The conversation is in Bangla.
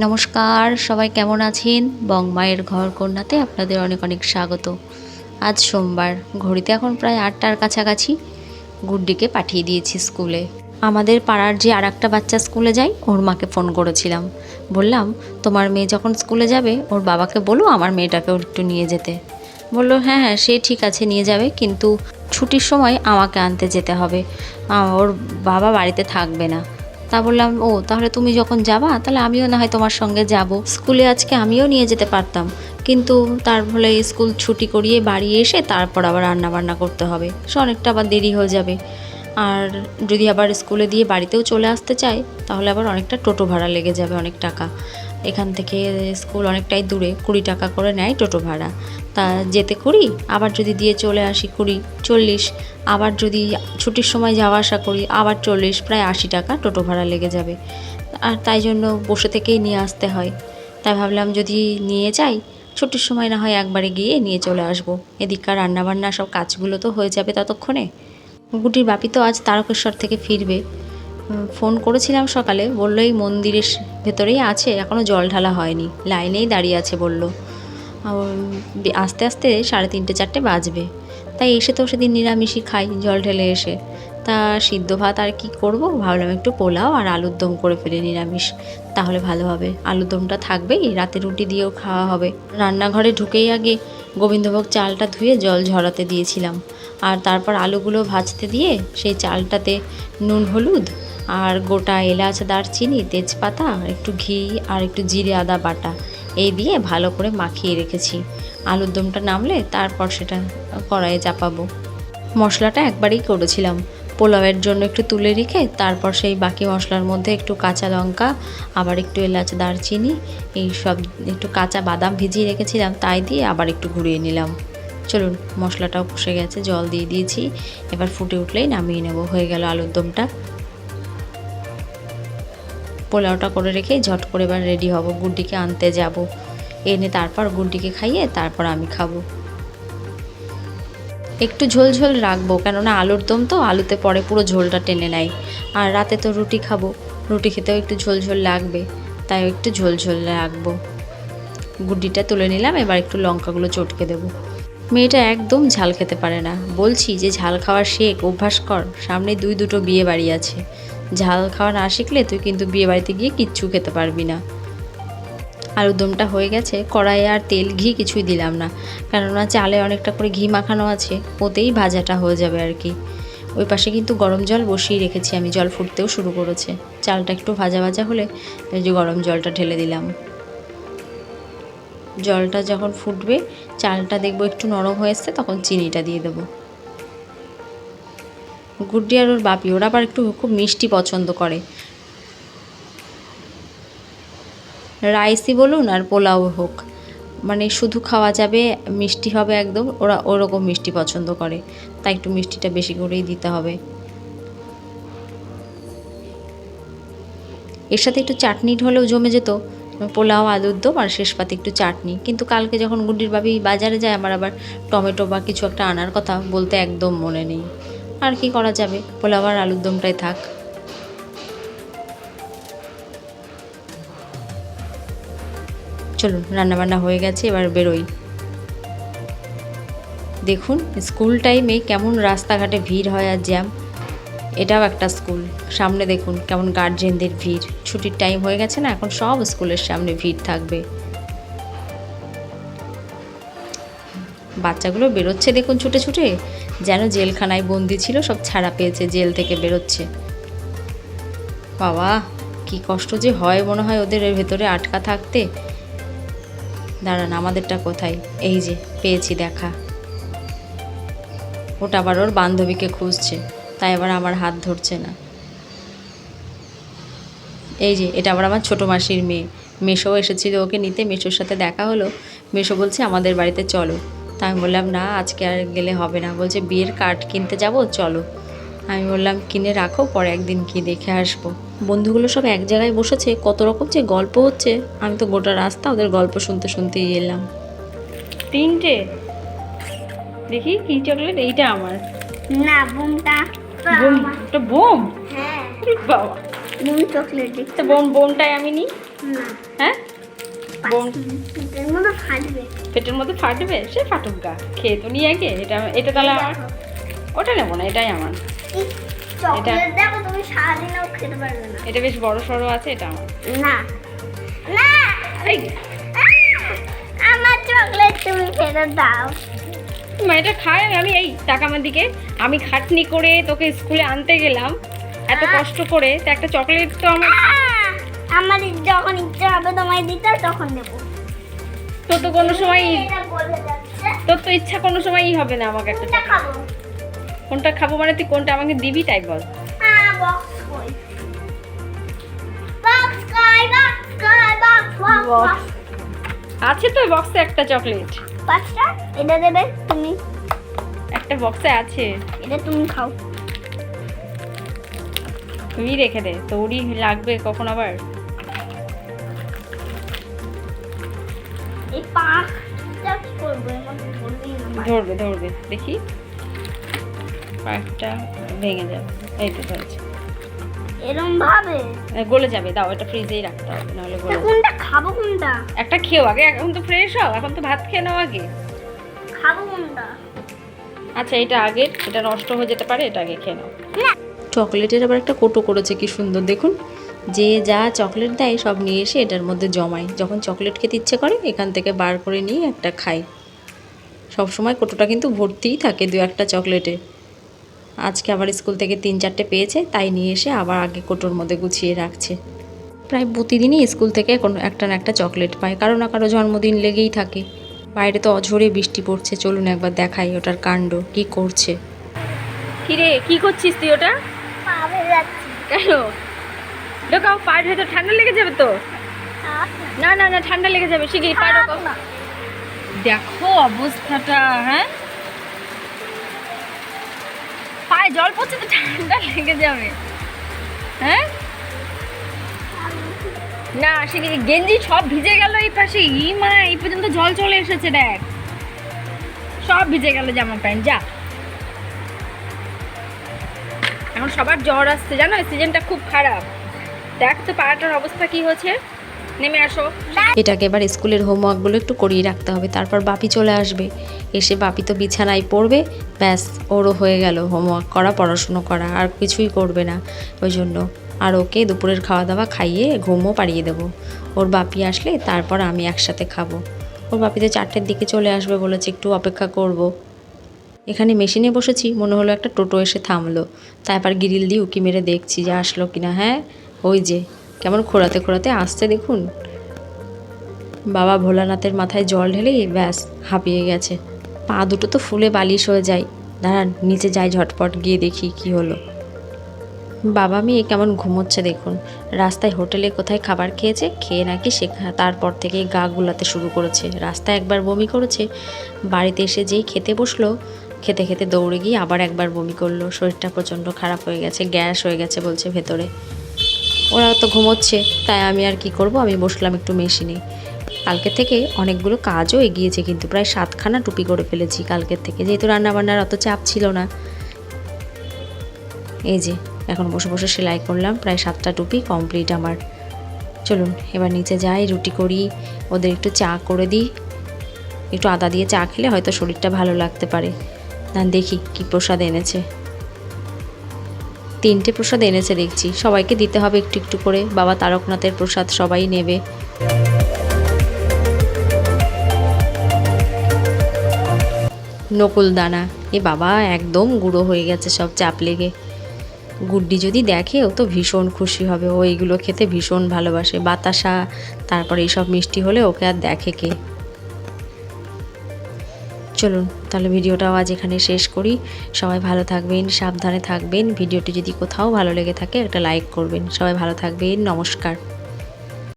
নমস্কার, সবাই কেমন আছেন? বংমায়ের ঘর কন্যাতে আপনাদের অনেক অনেক স্বাগত। আজ সোমবার, ঘড়িতে এখন প্রায় আটটার কাছাকাছি। গুড্ডিকে পাঠিয়ে দিয়েছি স্কুলে। আমাদের পাড়ার যে আর একটা বাচ্চা স্কুলে যায়, ওর মাকে ফোন করেছিলাম। বললাম, তোমার মেয়ে যখন স্কুলে যাবে, ওর বাবাকে বলো আমার মেয়েটাকে ওর একটু নিয়ে যেতে। বলল হ্যাঁ হ্যাঁ সে ঠিক আছে, নিয়ে যাবে, কিন্তু ছুটির সময় আমাকে আনতে যেতে হবে। ওর বাবা বাড়িতে থাকবে না। তা বললাম, ও, তাহলে তুমি যখন যাবা, তাহলে আমিও না হয় তোমার সঙ্গে যাব। স্কুলে আজকে আমিও নিয়ে যেতে পারতাম। কিন্তু তার ফলে স্কুল ছুটি করিয়ে বাড়ি এসে তারপর আবার রান্না বান্না করতে হবে। সে অনেকটা আবার দেরি হয়ে যাবে। আর যদি আবার স্কুলে দিয়ে বাড়িতেও চলে আসতে চাই তাহলে আবার অনেকটা টোটো ভাড়া লেগে যাবে অনেক টাকা। এখান থেকে স্কুল অনেকটাই দূরে, কুড়ি টাকা করে নেয় টোটো ভাড়া। তা যেতে কুড়ি, আবার যদি দিয়ে চলে আসি কুড়ি, চল্লিশ, আবার যদি ছুটির সময় যাওয়া আসা করি, আবার চল্লিশ, প্রায় আশি টাকা টোটো ভাড়া লেগে যাবে। আর তাই জন্য বসে থেকেই নিয়ে আসতে হয়। তাই ভাবলাম যদি নিয়ে যাই, ছুটির সময় না হয় একবারে গিয়ে নিয়ে চলে আসব। এদিককার রান্নাবান্না সব কাজগুলো তো হয়ে যাবে ততক্ষণে। গুটির বাপি তো আজ তারকেশ্বর থেকে ফিরবে। ফোন করেছিলাম সকালে, বলল এই মন্দিরের ভেতরেই আছে এখনও জল ঢালা হয়নি। লাইনেই দাঁড়িয়ে আছে বলল। আস্তে আস্তে সাড়ে তিনটে চারটে বাজবে। তাই এসে তো সেদিন নিরামিষই খাই, জল ঢেলে এসে। তা সিদ্ধ ভাত আর কি করব? ভাবলাম একটু পোলাও আর আলুর দম করে ফেলি নিরামিষ। তাহলে ভালো হবে। আলুর দমটা থাকবেই, রাতে রুটি দিয়েও খাওয়া হবে। রান্নাঘরে ঢুকেই আগে গোবিন্দভোগ চালটা ধুয়ে জল ঝরাতে দিয়েছিলাম। আর তারপর আলুগুলো ভাজতে দিয়ে সেই চালটাতে নুন, হলুদ আর গোটা এলাচ, দারচিনি, তেজপাতা, একটু ঘি আর একটু জিরে আদা বাটা, এই দিয়ে ভালো করে মাখিয়ে রেখেছি। আলুর দমটা নামলে তারপর সেটা কড়াইয়ে চাপাবো। মশলাটা একবারেই করেছিলাম। পোলাওয়ের জন্য একটু তুলে রেখে তারপর সেই বাকি মশলার মধ্যে একটু কাঁচা লঙ্কা, আবার একটু এলাচ, দারচিনি, এই সব একটু কাঁচা বাদাম ভিজিয়ে রেখেছিলাম, তাই দিয়ে আবার একটু ঘুরিয়ে নিলাম। চলুন, মশলাটাও কষে গেছে, জল দিয়ে দিয়েছি। এবার ফুটে উঠলেই নামিয়ে নেব, হয়ে গেল আলুর দমটা। পোলাওটা করে রেখে ঝট করে এবার রেডি হব। গুড্ডিকে আনতে যাব। এনে তারপর গুড্ডিকে খাইয়ে তারপর আমি খাব। একটু ঝোল ঝোল রাখব, কেননা আলুর দম তো আলুতে পরে পুরো ঝোলটা টেনে নেয়। আর রাতে তো রুটি খাব। রুটি খেতেও একটু ঝোল ঝোল লাগবে, তাই একটু ঝোল ঝোল রাখব। গুড্ডিটা তুলে নিলাম, এবার একটু লঙ্কাগুলো চটকে দেবো। মেয়েটা একদম ঝাল খেতে পারে না। বলছি যে ঝাল খাওয়ার শেখ, অভ্যাস কর। সামনে দুই দুটো বিয়ে বাড়ি আছে। ঝাল খাওয়া না শিখলে তুই কিন্তু বিয়ে বাড়িতে গিয়ে কিচ্ছু খেতে পারবি না। আলুর দমটা হয়ে গেছে, কড়াইয়ে আর তেল ঘি কিছুই দিলাম না। কেননা চালে অনেকটা করে ঘি মাখানো আছে, ওতেই ভাজাটা হয়ে যাবে আর কি। ওই পাশে কিন্তু গরম জল বসিয়ে রেখেছি আমি, জল ফুটতেও শুরু করেছে। চালটা একটু ভাজা ভাজা হলে এই যে গরম জলটা ঢেলে দিলাম। জলটা যখন ফুটবে, চালটা দেখব একটু নরম হয়ে এসছে, তখন চিনিটা দিয়ে দেবো। গুড্ডি আর ওর বাপি, ওরা আবার একটু খুব মিষ্টি পছন্দ করে। রাইসই বলুন আর পোলাও হোক। মানে শুধু খাওয়া যাবে, মিষ্টি হবে একদম, ওরা ওরকম মিষ্টি পছন্দ করে। তাই একটু মিষ্টিটা বেশি করেই দিতে হবে। এর সাথে একটু চাটনি হলেও জমে যেত। পোলাও, আলুর দম আর শেষ পাতে একটু চাটনি। কিন্তু কালকে যখন গুড্ডির বাবি বাজারে যায়, আমার আবার টমেটো বা কিছু একটা আনার কথা বলতে একদম মনে নেই। আর কি করা যাবে? পোলাও আর আলুর দমটাই থাক। চলুন, রান্নাবান্না হয়ে গেছে, এবার বেরোই। দেখুন, স্কুল টাইমে কেমন রাস্তাঘাটে ভিড় হয় আর জ্যাম। এটাও একটা স্কুল। সামনে দেখুন, কেমন গার্জেনদের ভিড়। ছুটির টাইম হয়ে গেছে না, এখন সব স্কুলের সামনে ভিড় থাকবে। বাচ্চাগুলো বেরোচ্ছে দেখুন ছুটে ছুটে। যেন জেলখানায় বন্দি ছিল, সব ছাড়া পেয়েছে, জেল থেকে বেরোচ্ছে। বাবা, কি কষ্ট যে হয় মনে হয় ওদের ভেতরে আটকা থাকতে। দাঁড়ান, আমাদেরটা কোথায়? এই যে, পেয়েছি দেখা। ওটা আবার ওর বান্ধবীকে খুঁজছে, তাই আবার আমার হাত ধরছে না। এই যে, এটা আবার আমার ছোটো মাসির মেয়ে। মেশো এসেছিল ওকে নিতে, মেশোর সাথে দেখা হলো। মেশো বলছে, আমাদের বাড়িতে চলো। তা আমি বললাম না আজকে আর গেলে হবে না। বলছে বিয়ের কার্ড কিনতে যাব চলো। আমি বললাম কিনে রাখো পরে একদিন কি দেখে আসব। বন্ধুগুলো সব এক জায়গায় বসেছে কত রকম যে গল্প হচ্ছে। আমি তো গোটা রাস্তা ওদের গল্প শুনতে শুনতেই এলাম। তিনটে? দেখি কি চকলেট এইটা আমার। না বোমটা বোম ওটা বোম? হ্যাঁ। বাবা। বোম চকলেট তো বোম বোমটাই আমি নিই? না। হ্যাঁ? বোম মধ্যে ফাটবে। পেটের মধ্যে ফাটবে? সে ফাটুক গা। খেয়ে তো নিয়ে আগে। এটা এটা তাহলে আমার। ওটা নেব না এটাই আমার। এই চকলেট দেখো তুমি সারাদিনও খেতে পারবে না। এটা বেশ বড় সড়ো আছে এটা আমার। না। আমার চকলেট তুমি ফেরত দাও। মা এটা খায় আমি এই টাকা আমার দিকে। আমি খাটনি করে তোকে স্কুলে আনতে গেলাম। এত কষ্ট করে। তো একটা চকলেট তো আমার! আমার যখন ইচ্ছা হবে তোমায় দিতে তখন দেবো। তোর তো কোনো সময় তোর তো ইচ্ছা কোনো সময়ই হবে না আমাকে একটা খাব? কোনটা খাব মানে তুই কোনটা আমাকে দিবি তাই বল। আছে তো বক্সে একটা চকলেট পাঁচটা? এটা দেবে তুমি। একটা বক্সে আছে। এটা তুমি খাও। তুমি রেখে দে তোরই লাগবে কখন আবার। ধরবে ধরবে দেখি। পাঁচটা ভেঙে যাবে এই তো ধরেছে। ভাবে? গলে যাবে দাও এটা ফ্রিজেই রাখতে হবে নাহলে গলে কোনটা? খাব কোনটা? একটা খেও আগে এখন তো ফ্রেশ হও এখন তো ভাত খেয়ে নাও আগে। খাব কোনটা? আচ্ছা এটা আগে এটা নষ্ট হয়ে যেতে পারে এটা আগে খেয়ে নাও। চকলেটের আবার একটা কোটো করেছে কি সুন্দর দেখুন। যে যা চকলেট দেয় সব নিয়ে এসে এটার মধ্যে জমায়। যখন চকলেট খেতে ইচ্ছে করে এখান থেকে বার করে নিয়ে একটা খাই সব সময় কোটোটা কিন্তু ভর্তিই থাকে দু একটা চকলেটে। আজকে আবার স্কুল থেকে তিন চারটে পেয়েছে তাই নিয়ে এসে আবার আগে কোটোর মধ্যে গুছিয়ে রাখছে। প্রায় প্রতিদিনই স্কুল থেকে কোনো একটা না একটা চকলেট পায় কারও না কারও জন্মদিন লেগেই থাকে। বাইরে তো অঝরে বৃষ্টি পড়ছে চলুন একবার দেখাই ওটার কাণ্ড কি করছে? কিরে কি করছিস তুই ওটা? পাবে যাচ্ছি। কেন? ঢোকাও পায়ের ভেতর ঠান্ডা লেগে যাবে তো? না না না ঠান্ডা লেগে যাবে শিগগিরি পা ঢোকাও। দেখো অবস্থাটা হ্যাঁ? পায়ে জল পড়ছে তো ঠান্ডা লেগে যাবে। হ্যাঁ? না শিগগিরি গেঞ্জি সব ভিজে গেল এই পাশে? ই মা, এই পর্যন্ত জল চলে এসেছে, দেখ। সব ভিজে গেল জামা প্যান্ট, যা। এখন সবার জ্বর আসছে, জানো? সিজনটা খুব খারাপ। দেখ তো পাড়াটার অবস্থা কি হয়েছে? নেমে আসো। এটাকে এবার স্কুলের হোমওয়ার্কগুলো একটু করিয়ে রাখতে হবে, তারপর বাপি চলে আসবে। এসে বাপি তো বিছানায় পড়বে, ব্যাস, ওরও হয়ে গেল হোমওয়ার্ক করা, পড়াশুনো করা, আর কিছুই করবে না। ওই জন্য আর ওকে দুপুরের খাওয়া দাওয়া খাইয়ে ঘুমও পাড়িয়ে দেবো। ওর বাপি আসলে তারপর আমি একসাথে খাব। ওর বাপি তো চারটের দিকে চলে আসবে বলেছে, একটু অপেক্ষা করব। এখানে মেশিনে বসেছি, মনে হলো একটা টোটো এসে থামলো। তারপর গিরিল দিয়ে উকি মেরে দেখছি যে আসলো কিনা হ্যাঁ ওই যে। কেমন খোঁড়াতে খোঁড়াতে আসছে দেখুন। বাবা ভোলানাথের মাথায় জল ঢেলেই ব্যাস হাঁপিয়ে গেছে। পা দুটো তো ফুলে বালিশ হয়ে যায়। দাঁড়ান, নিচে যাই ঝটপট, গিয়ে দেখি কি হলো। বাবা মেয়ে কেমন ঘুমোচ্ছে দেখুন। রাস্তায় হোটেলে কোথায় খাবার খেয়েছে, খেয়ে নাকি শেখা তারপর থেকে গা গুলাতে শুরু করেছে। রাস্তায় একবার বমি করেছে, বাড়িতে এসে যেই খেতে বসল, খেতে খেতে দৌড়ে গিয়ে আবার একবার বমি করল। শরীরটা প্রচণ্ড খারাপ হয়ে গেছে, গ্যাস হয়ে গেছে বলছে ভেতরে। ওরা তো ঘুমোচ্ছে, তাই আমি আর কি করব? আমি বসলাম একটু মেশিনে। কালকে থেকে অনেকগুলো কাজও এগিয়েছে, কিন্তু প্রায় সাতখানা টুপি করে ফেলেছি কালকের থেকে। যেহেতু রান্নাবান্নার অত চাপ ছিল না। এই যে, এখন বসে বসে সেলাই করলাম, প্রায় সাতটা টুপি কমপ্লিট আমার। চলুন, এবার নিচে যাই, রুটি করি, ওদের একটু চা করে দিই। একটু আদা দিয়ে চা খেলে হয়তো শরীরটা ভালো লাগতে পারে। না দেখি কি প্রসাদ এনেছে। তিনটে প্রসাদ এনেছে দেখছি। সবাইকে দিতে হবে একটু একটু করে। বাবা তারকনাথের প্রসাদ সবাই নেবে। নকুল দানা এ বাবা, একদম গুঁড়ো হয়ে গেছে সব চাপ লেগে। গুড্ডি যদি দেখে, ও তো ভীষণ খুশি হবে। ও এইগুলো খেতে ভীষণ ভালোবাসে। বাতাসা, তারপরে এইসব মিষ্টি হলে ওকে আর দেখে কে? চলুন, তাহলে ভিডিওটাও আজ এখানে শেষ করি। সবাই ভালো থাকবেন, সাবধানে থাকবেন। ভিডিওটি যদি কোথাও ভালো লেগে থাকে, একটা লাইক করবেন। সবাই ভালো থাকবেন, নমস্কার।